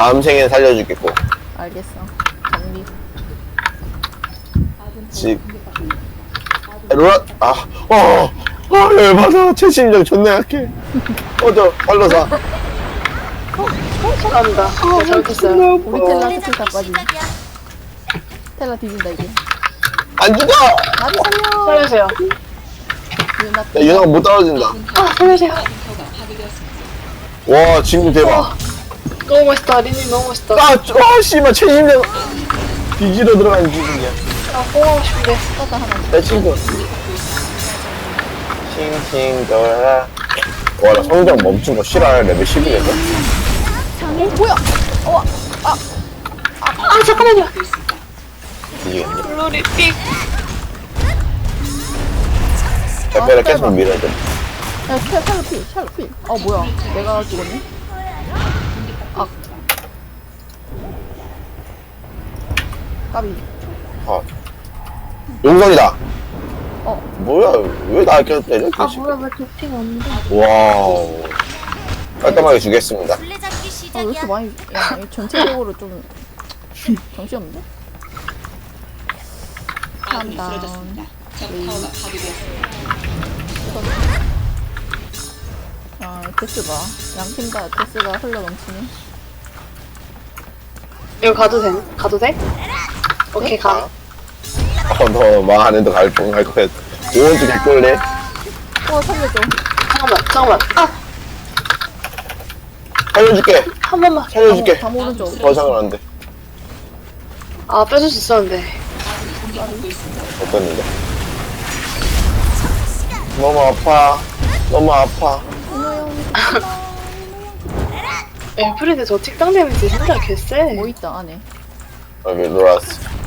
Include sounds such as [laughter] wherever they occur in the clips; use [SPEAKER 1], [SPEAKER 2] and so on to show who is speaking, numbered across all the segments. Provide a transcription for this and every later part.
[SPEAKER 1] 다음 생에 살려줄게 꼭.
[SPEAKER 2] 알겠어. 정리.
[SPEAKER 1] 지. 로라 아, 어, 아 열받아. 제 심장 존나 약해. 어저 발로 사.
[SPEAKER 3] 감사합니다. 네, 잘못했어요.
[SPEAKER 2] 우리 텔라 스킬 다 빠지. 텔라 뒤진다 이게.
[SPEAKER 1] 안 죽어.
[SPEAKER 2] 나비 살려.
[SPEAKER 3] 살려주세요.
[SPEAKER 2] 유나
[SPEAKER 1] 야 윤아가 못 떨어진다.
[SPEAKER 3] 아, 살려주세요.
[SPEAKER 1] 와 친구 대박.
[SPEAKER 3] 너무 멋있다. 리님 너무 멋있다.
[SPEAKER 1] 아, 저- 아 씨발 제 심장 뒤지러 들어가는 기분이야.
[SPEAKER 3] 아, 뽕하고 싶은데.
[SPEAKER 2] 떴다 하나.
[SPEAKER 1] 내 친구. 싱싱 돌아. 와, 나 성장 멈춘 거 싫어해. 레벨 11에서.
[SPEAKER 2] 어 뭐야? 어
[SPEAKER 3] 아, 잠깐만요.
[SPEAKER 1] 뒤지겠네.
[SPEAKER 3] 블루리 삑.
[SPEAKER 1] 옆에를 계속 밀어야 돼.
[SPEAKER 2] 야, 샬- 샬롯 필, 샬롯 필. 어, 뭐야. 내가 죽었네? 까비.
[SPEAKER 1] 아. 용성이다.
[SPEAKER 2] 어,
[SPEAKER 1] 뭐야, 왜나 이렇게 때려?
[SPEAKER 3] 아, 뭐야, 왜 도핑 없는데?
[SPEAKER 1] 와우. 깔끔하게 주겠습니다.
[SPEAKER 4] 술래잡기
[SPEAKER 2] 아, 왜
[SPEAKER 4] 시작이야.
[SPEAKER 2] 이렇게 많이, 야, 이거 전체적으로 좀, [laughs] 정신 없는데? 다운. 아, 데스 봐. 양팀 다 데스가 흘러 넘치네.
[SPEAKER 3] 이거 가도 돼? 가도 돼? 오케이, 가.
[SPEAKER 1] 어, 너 망하는 데 갈, 갈 거야. 오른쪽 개꿀래?
[SPEAKER 2] 어, 살려줘.
[SPEAKER 3] 잠깐만, 잠깐만. 아,
[SPEAKER 1] 살려줄게.
[SPEAKER 3] 한 번만.
[SPEAKER 1] 살려줄게.
[SPEAKER 2] 담 오른쪽.
[SPEAKER 1] 더 이상은 안 돼.
[SPEAKER 3] 아, 빼줄 수 있었는데.
[SPEAKER 1] 어땠는데? 너무 아파. 너무 아파.
[SPEAKER 3] 엘프리드 저 tik당 데미지 진짜 개쎄.
[SPEAKER 2] 뭐 있다, 안에.
[SPEAKER 1] 여기 놀았어.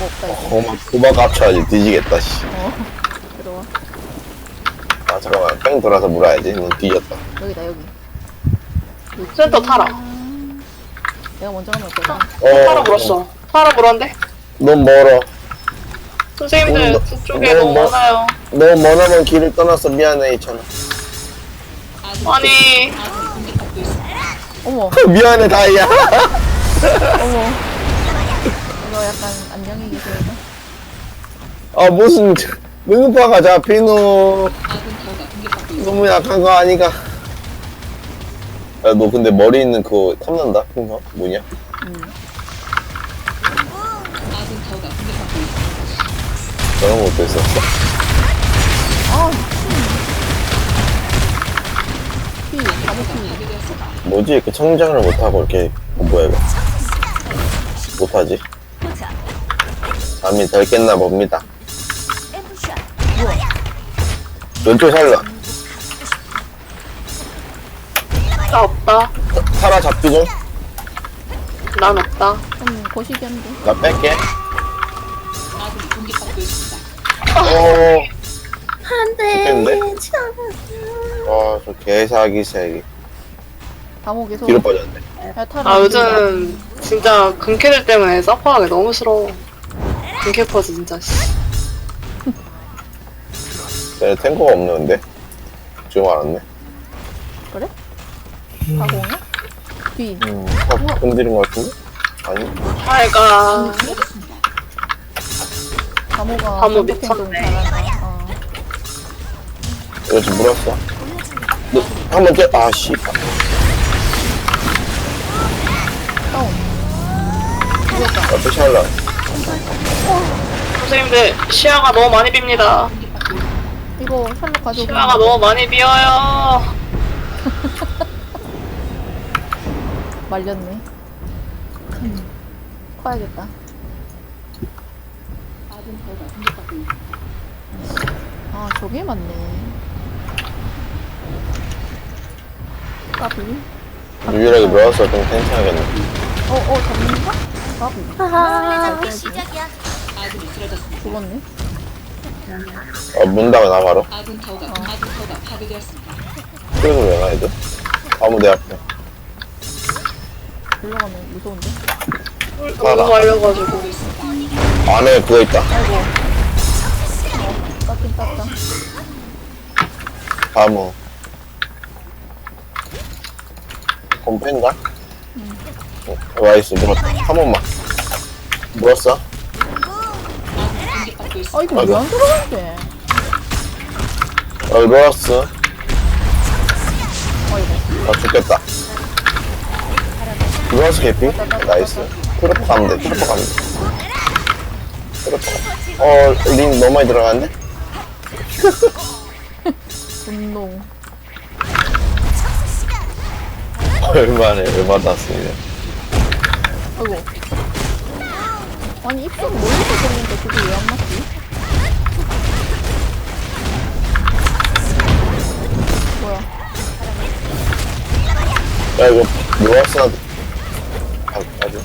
[SPEAKER 2] 뭐 없다, 이제.
[SPEAKER 1] 고막, 고막 합쳐야지. 뒤지겠다, 씨.
[SPEAKER 2] 어. 들어와.
[SPEAKER 1] 아, 잠깐만. 뺑 돌아서 물어야지. 넌 뒤졌다.
[SPEAKER 2] 여기다, 여기.
[SPEAKER 3] 센터 타라.
[SPEAKER 2] 내가 먼저 가면 어떨까?
[SPEAKER 1] 어,
[SPEAKER 3] 타라 물었어. 타라 물었는데?
[SPEAKER 1] 넌 멀어.
[SPEAKER 3] 선생님들
[SPEAKER 1] 너-
[SPEAKER 3] 그쪽에
[SPEAKER 1] 너
[SPEAKER 3] 너무
[SPEAKER 1] 뭐-
[SPEAKER 3] 많아요.
[SPEAKER 1] 너 머나먼 길을 떠났어. 미안해, 이천아.
[SPEAKER 3] 아니,
[SPEAKER 2] 어머, [laughs]
[SPEAKER 1] 미안해, 다이야. [laughs]
[SPEAKER 2] 어머. 이거 약간 안녕히 계세요.
[SPEAKER 1] 아, 무슨, 능파가 잡히노. 너무 약한 거 아니가. 야, 너 근데 머리 있는 그거 탐난다? 풍선? 뭐냐?
[SPEAKER 2] 음.
[SPEAKER 1] 저런 것도 있었어.
[SPEAKER 2] 아, 피, 바보 피.
[SPEAKER 1] 뭐지? 그 성장을 못하고 이렇게, 어, 뭐야, 이거. 못하지? 잠이 덜 깼나 봅니다. 왼쪽 살려.
[SPEAKER 3] 나 없다.
[SPEAKER 1] 살아 잡기 좀.
[SPEAKER 3] 난 없다.
[SPEAKER 2] 좀 거시기 한데.
[SPEAKER 1] 나 뺄게. 어,
[SPEAKER 4] 안 돼.
[SPEAKER 1] 좋겠는데? 와, 저 개사기 새기.
[SPEAKER 2] 감옥에 서.
[SPEAKER 1] 뒤로 빠졌네.
[SPEAKER 2] 야.
[SPEAKER 3] 아, 요즘 진짜 금캐들 때문에 서퍼하기 너무 싫어. 금캐퍼즈 진짜, 씨.
[SPEAKER 1] 쟤 탱커가 없는데? 지금 알았네.
[SPEAKER 2] 그래? 가공이야? 뒤.
[SPEAKER 1] 음, 확 건드린 것 같은데? 아니.
[SPEAKER 3] 아이가.
[SPEAKER 2] 감호가
[SPEAKER 3] 감호
[SPEAKER 2] 점프 행동
[SPEAKER 3] 미쳤네.
[SPEAKER 2] 잘한다. 어.
[SPEAKER 1] 이거 지금 물었어. 너, 한번 째, 아, 씨.
[SPEAKER 2] 다운. 죽였다.
[SPEAKER 1] 옆에 샬라.
[SPEAKER 3] 선생님들, 시야가 너무 많이 빕니다.
[SPEAKER 2] 이거 샬롯 가져오고.
[SPEAKER 3] 시야가 너무 많이 비어요. [laughs]
[SPEAKER 2] 말렸네. 커야겠다. 아, 저게 맞네. 까비.
[SPEAKER 1] 유일하게 물었어. 좀 괜찮겠네.
[SPEAKER 2] 어, 어, 잡는가? 까비.
[SPEAKER 4] 술래잡기 시작이야.
[SPEAKER 2] 죽었네.
[SPEAKER 1] 어, 문다가 나 바로. 그래서 왜 나, 애들? 아무 내 앞에.
[SPEAKER 2] 올라가면 무서운데?
[SPEAKER 3] 너무 말려가지고.
[SPEAKER 1] 안에 그거 있다.
[SPEAKER 2] 아이고. 어, 땄긴 땄다.
[SPEAKER 1] 아무. 돈 뺀다? 어, 와이스 물었다. 한 번만. 물었어?
[SPEAKER 2] 아 이거 왜 안 들어가는데?
[SPEAKER 1] 어.
[SPEAKER 2] 아이고
[SPEAKER 1] 아, 죽겠다. 물었어, 개피? 나이스. 트로프 가면 돼, 트로프 가면 돼. 트로프 가. 어, 린 너무 많이 들어갔네? [laughs]
[SPEAKER 2] 분농 [laughs]
[SPEAKER 1] 얼마네, 얼마 났습니다.
[SPEAKER 2] 아이고 아니 입술 멀리서 줬는데 그게 왜 안 맞지? 야,
[SPEAKER 1] 이거 물었어. 아, 아주.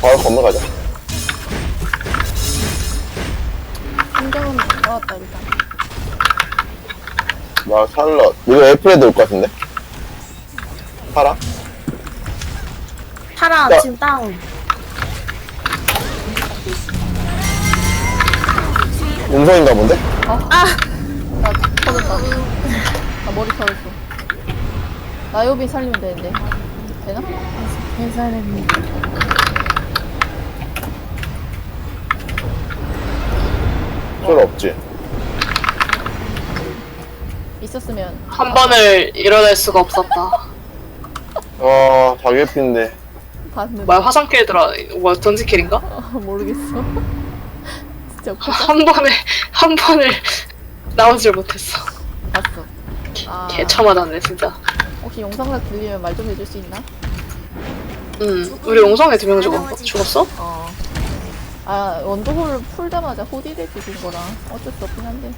[SPEAKER 1] 바로 건너가자.
[SPEAKER 2] 심장은 나왔다 일단
[SPEAKER 1] 나 샬럿. 이거 애플에도 올 것 같은데? 팔아?
[SPEAKER 4] 파라
[SPEAKER 1] 야.
[SPEAKER 4] 지금 다운.
[SPEAKER 1] 음성인가 본데?
[SPEAKER 2] 나 터졌다 나 머리 터졌어 나요비 살리면 되는데 되나?
[SPEAKER 4] 괜찮습니다.
[SPEAKER 1] 필요 없지.
[SPEAKER 2] 있었으면
[SPEAKER 3] 한 번을 이뤄낼 수가 없었다.
[SPEAKER 1] 아, 다개피인데.
[SPEAKER 2] 봤는데
[SPEAKER 3] 뭐야 화상킬들아 뭐 던지킬인가?
[SPEAKER 2] 아, 모르겠어 [laughs] 진짜 웃기다
[SPEAKER 3] 한 번에 한 번을 나오질
[SPEAKER 2] 못했어. 아
[SPEAKER 3] 개처맞았네 진짜.
[SPEAKER 2] 혹시 영상각 들리면 말 좀 해줄 수 있나?
[SPEAKER 3] 응 우리 용성에 두 명 죽었 죽었어?
[SPEAKER 2] 어. 아, 원더홀 풀자마자 호디대 죽인 거라 어쩔 수 없긴 한데.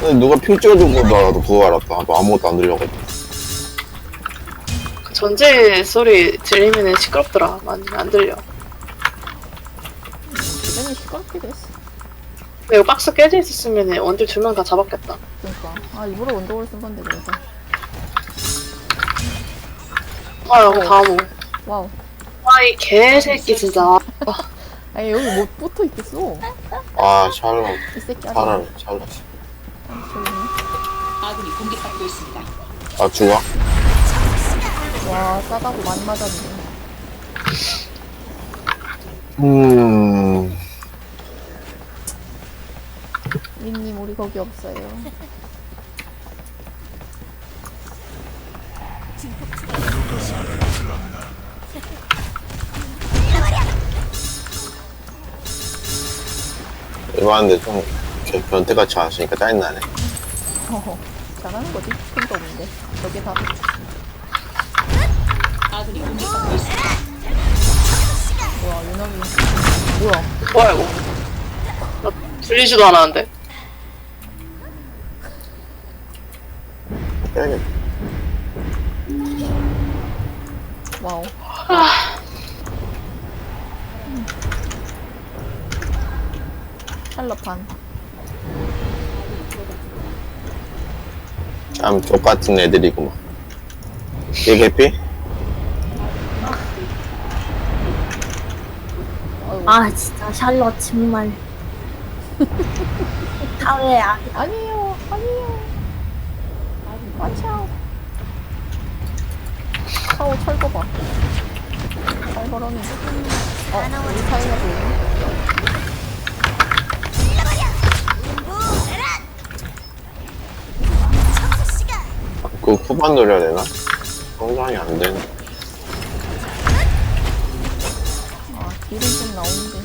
[SPEAKER 1] 근데 누가 핑 찍어준 거 나도 그거 알았다. 너 아무것도 안 들려고 했다.
[SPEAKER 3] 그 전지 소리 들리면 시끄럽더라. 많이 안 들려.
[SPEAKER 2] 주변이 시끄럽게 됐어.
[SPEAKER 3] 근데 이거 박스 깨져 있었으면 원딜 두 명 다 잡았겠다.
[SPEAKER 2] 그러니까. 아, 일부러 원더홀 쓴 건데, 그래서.
[SPEAKER 3] 아 여기 다 뭐.
[SPEAKER 2] 와우.
[SPEAKER 3] 아이 개새끼 진짜. 아,
[SPEAKER 2] 아니, 여기 못 붙어 있겠어.
[SPEAKER 1] 아, 샬럿.
[SPEAKER 2] 이 새끼 아주.
[SPEAKER 1] 파라네, 샬럿.
[SPEAKER 5] 아군이 공격받고 있습니다.
[SPEAKER 1] 아, 죽어?
[SPEAKER 2] 와, 싸다고 많이 맞았는데.
[SPEAKER 1] 음.
[SPEAKER 2] 민님, 우리 거기 없어요.
[SPEAKER 1] 일반인데 좀, 이렇게 변태같이 안 쓰니까 짜증나네.
[SPEAKER 2] 어허. 잘하는 거지? 힘도 없는데. 저게 다. 뭐야, 유나기. 뭐야.
[SPEAKER 3] 뭐야 이거? 나 들리지도 않았는데.
[SPEAKER 1] 빼야겠다.
[SPEAKER 2] 와우. 음. 샬럿판.
[SPEAKER 1] 참, 똑같은 애들이구만. 얘 개피?
[SPEAKER 2] 아
[SPEAKER 4] 진짜 샬럿 정말. [laughs] 사회 아
[SPEAKER 2] 아니에요, 아니에요. 맞아. 타워 철거 봐. 철거라니. 어, 우리 사이가 보이네.
[SPEAKER 1] 그 후반 노려야 되나? 성장이 안 되네.
[SPEAKER 2] 아, 딜은 좀 나오는데.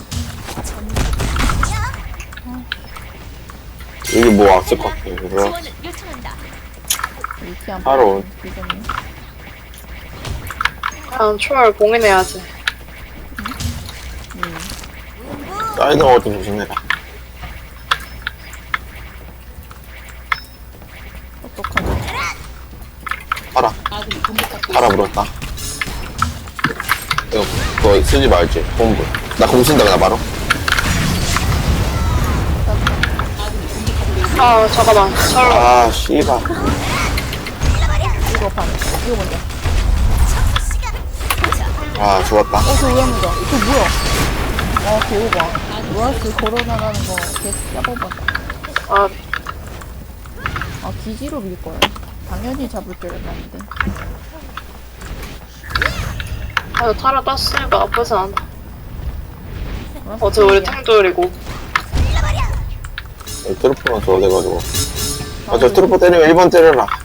[SPEAKER 1] 여기 뭐 왔을 것 같아. 그래.
[SPEAKER 2] 이렇게 안
[SPEAKER 1] 바로.
[SPEAKER 2] 비전이.
[SPEAKER 3] 그냥 초월 봉인해야지.
[SPEAKER 2] 음.
[SPEAKER 1] 사이드 어좀 조심해라.
[SPEAKER 2] 어떡하냐.
[SPEAKER 1] 팔아. 팔아. 물었다. 이거, 그거 쓰지 말지. 본부. 나 공 쓴다, 그냥 바로.
[SPEAKER 5] 아
[SPEAKER 3] 잠깐만. 철로.
[SPEAKER 1] 아, 씨발.
[SPEAKER 2] 이거 반. 이거 먼저.
[SPEAKER 1] 아, 죽었다.
[SPEAKER 2] 어, 저 위험하다. 이거 뭐야? 와, 그거 봐. 로라스 걸어나가는 거 계속 짜봐봐.
[SPEAKER 3] 아
[SPEAKER 2] 아, 기지로 밀 거야. 당연히 잡을 줄 알았는데.
[SPEAKER 3] 아, 타라 땄으니까 나쁘지 않아. 어제 우리 탱돌이고.
[SPEAKER 1] 트루퍼가 좋아돼가지고. 아, 저 트루퍼 때리면 1번 때려라.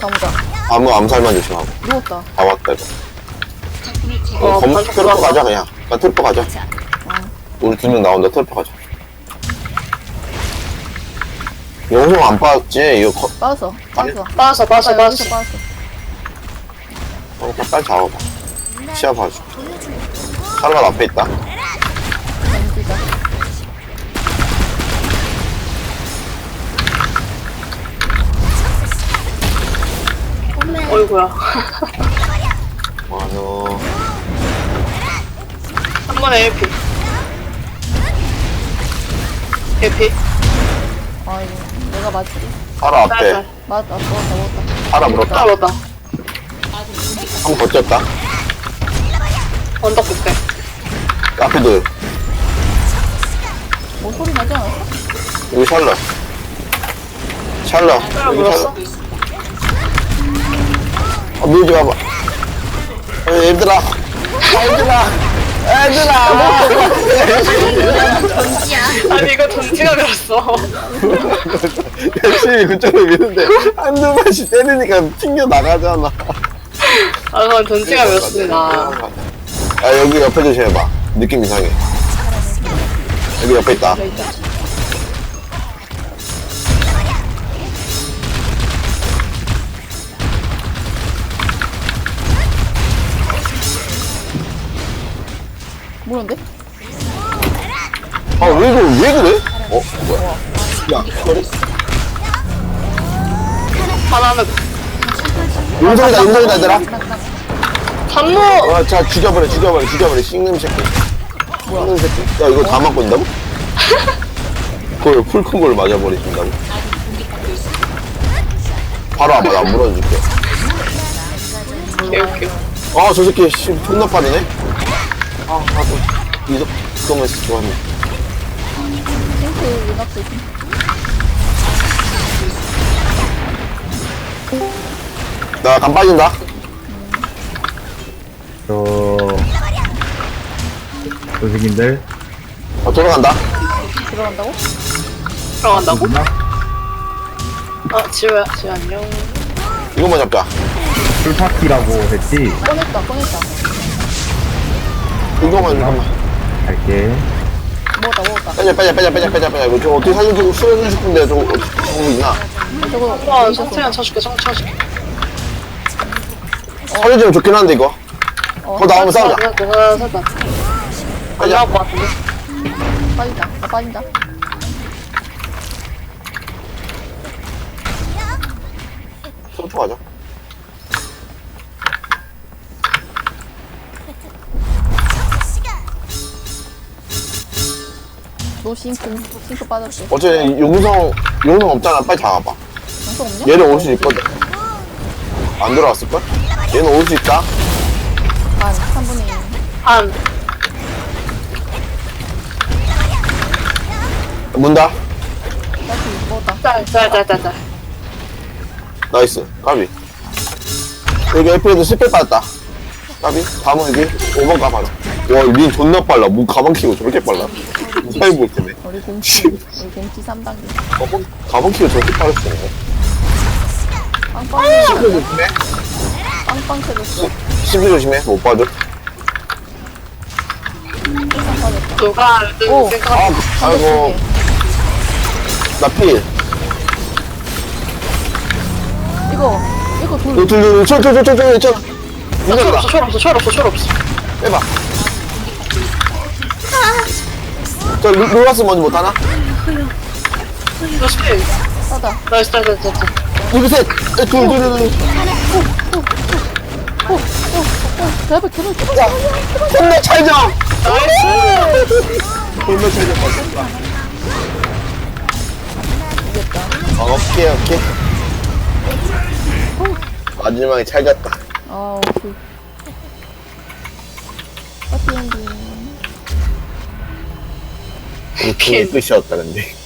[SPEAKER 2] 가보자.
[SPEAKER 1] 아무 암살만 조심하고.
[SPEAKER 2] 누웠다.
[SPEAKER 1] 다 왔다, 이거. 어,
[SPEAKER 3] 어,
[SPEAKER 1] 검,
[SPEAKER 3] 반짝
[SPEAKER 1] 트루퍼
[SPEAKER 3] 들어가.
[SPEAKER 1] 가자, 그냥. 나 트루퍼 가자. 우리 두 명 나온다, 트루퍼 가자. 영성 안 빠졌지? 이거, 거,
[SPEAKER 2] 빠졌어. 빠졌어.
[SPEAKER 3] 빠졌어, 빠졌어,
[SPEAKER 2] 아,
[SPEAKER 3] 빠졌어.
[SPEAKER 2] 빠졌어.
[SPEAKER 1] 어, 그냥 빨리 잡아봐. 시야 봐줘. 샬럿 앞에 있다.
[SPEAKER 3] 어이구야.
[SPEAKER 1] 와, 너.
[SPEAKER 3] 한 번에 1피. 1피.
[SPEAKER 2] 아이고, 내가 맞지.
[SPEAKER 1] 파라
[SPEAKER 3] 짤,
[SPEAKER 1] 앞에.
[SPEAKER 3] 짤.
[SPEAKER 2] 맞다, 먹었다, 먹었다.
[SPEAKER 1] 파라 물었다.
[SPEAKER 3] 따라왔다.
[SPEAKER 1] 한 번 버텼다.
[SPEAKER 3] 언덕 끝에.
[SPEAKER 1] 앞에 둘.
[SPEAKER 2] 뭐 소리 나지 않았어?
[SPEAKER 1] 여기 샬럿. 샬럿. 여기
[SPEAKER 3] 물었어?
[SPEAKER 1] 샬럿. 어, 밀지 마봐. 어, 얘들아. 얘들아. 얘들아.
[SPEAKER 3] 아니, 이거 전지가 그랬어.
[SPEAKER 1] 열심히 그쪽으로 미는데 한두 번씩 때리니까 튕겨 나가잖아.
[SPEAKER 3] 아, 그건 전지가 그랬습니다.
[SPEAKER 1] 아 여기 옆에 조심해봐. 느낌 이상해. 여기 옆에 있다.
[SPEAKER 2] 있다. 모르는데?
[SPEAKER 1] 아 왜 그래? 왜 그래? 어 뭐야? 야 소리.
[SPEAKER 3] 하나는
[SPEAKER 1] 윤성이다 윤성이다 얘들아.
[SPEAKER 3] 단무!
[SPEAKER 1] 와자 죽여버려 죽여버려 죽여버려 싱름 새끼. 싱름 새끼. 야 이거 다 맞고 있다고? [laughs] 그걸 풀콤보를 맞아버리신다고? 바로 와봐 나 물어줄게.
[SPEAKER 3] 개웃겨.
[SPEAKER 1] 아, 저 새끼, 씨, 존나 빠르네? 아, 나도, 이거, 그거만 좋아하네.
[SPEAKER 2] 싱크 윤학도 있어.
[SPEAKER 1] 나간 빠진다.
[SPEAKER 6] 저 선생님들
[SPEAKER 1] 어, 돌아간다.
[SPEAKER 2] 들어간다고?
[SPEAKER 3] 들어간다고? 아, 지우야, 지우 안녕.
[SPEAKER 1] 이것만 잡자.
[SPEAKER 6] 풀파티라고 했지
[SPEAKER 2] 꺼냈다, 꺼냈다.
[SPEAKER 1] 이거만, 이거만.
[SPEAKER 6] 갈게
[SPEAKER 2] 먹었다, 먹었다.
[SPEAKER 1] 빼자, 빼자, 빼자, 빼자, 빼자, 빼자. 이거 좀 어떻게 살려주고 수혈해주고 싶은데, 좀, 어떻게 방법 있나?
[SPEAKER 2] 어, 저거,
[SPEAKER 3] 와,
[SPEAKER 2] 있었어.
[SPEAKER 3] 성태야 쳐줄게, 성 쳐줄게.
[SPEAKER 1] 살려주면 좋긴 한데, 이거.
[SPEAKER 2] 어,
[SPEAKER 1] 나오면 싸우자.
[SPEAKER 3] 내가 살다. 안
[SPEAKER 1] 빼자.
[SPEAKER 3] 나올 것 같은데?
[SPEAKER 2] 빠진다, 나 빠진다.
[SPEAKER 1] 트로프 가자.
[SPEAKER 2] 너 싱크, 싱크 빠졌지.
[SPEAKER 1] 어차피 용성, 용성 없잖아. 빨리 잡아봐.
[SPEAKER 2] 없냐?
[SPEAKER 1] 얘는 올 수 있거든. 안 들어왔을걸? 얘는 올 수 있다.
[SPEAKER 2] 반, 3분의 1.
[SPEAKER 3] 한.
[SPEAKER 1] 문다.
[SPEAKER 2] 딸기 먹었다.
[SPEAKER 3] 짤, 짤, 짤, 짤, 짤.
[SPEAKER 1] 나이스. 까비. 여기 에피에도 스펙 받았다. 까비. 다음은 여기 5번 가 바로. 와, 린 존나 빨라. 뭐 가방 키고 저렇게 빨라. 무사히 볼 때네.
[SPEAKER 2] 우리 갱치, 우리 갱치 3단계.
[SPEAKER 1] 가방, 가방 키고 저렇게 빠졌어.
[SPEAKER 2] 빵빵,
[SPEAKER 1] 심플 조심해.
[SPEAKER 2] 빵빵 터졌어.
[SPEAKER 1] 심플 조심해. 못 봐줘.
[SPEAKER 2] 일상 빠졌다.
[SPEAKER 3] 누가
[SPEAKER 2] 오.
[SPEAKER 1] 아, 아이고. 나 필.
[SPEAKER 2] 이거, 이거 돌.
[SPEAKER 1] 둘, 둘, 둘, 저, 저, 저, 저, 저, 저.
[SPEAKER 3] 철
[SPEAKER 1] 이거다.
[SPEAKER 3] 없어, 철 없어, 철 없어, 철 없어.
[SPEAKER 1] 빼봐. 저, 루, 루라스 먼저 못하나?
[SPEAKER 3] 스페인.
[SPEAKER 2] 싸다.
[SPEAKER 3] 나이스, 짤, 짤, 짤, 짤.
[SPEAKER 1] 여기 셋. 에, 둘, 둘, 둘, 둘.
[SPEAKER 2] 제발, 제발, 제발.
[SPEAKER 1] 야, 혼내 찰져.
[SPEAKER 3] 나이스!
[SPEAKER 1] 혼내 찰져. 맞았다.
[SPEAKER 2] 이겼다.
[SPEAKER 1] 아, 오케이, 오케이. 마지막에 찰졌다.
[SPEAKER 2] 아, 그. 파티 엔딩.
[SPEAKER 1] 이게 끝이었다, 근데.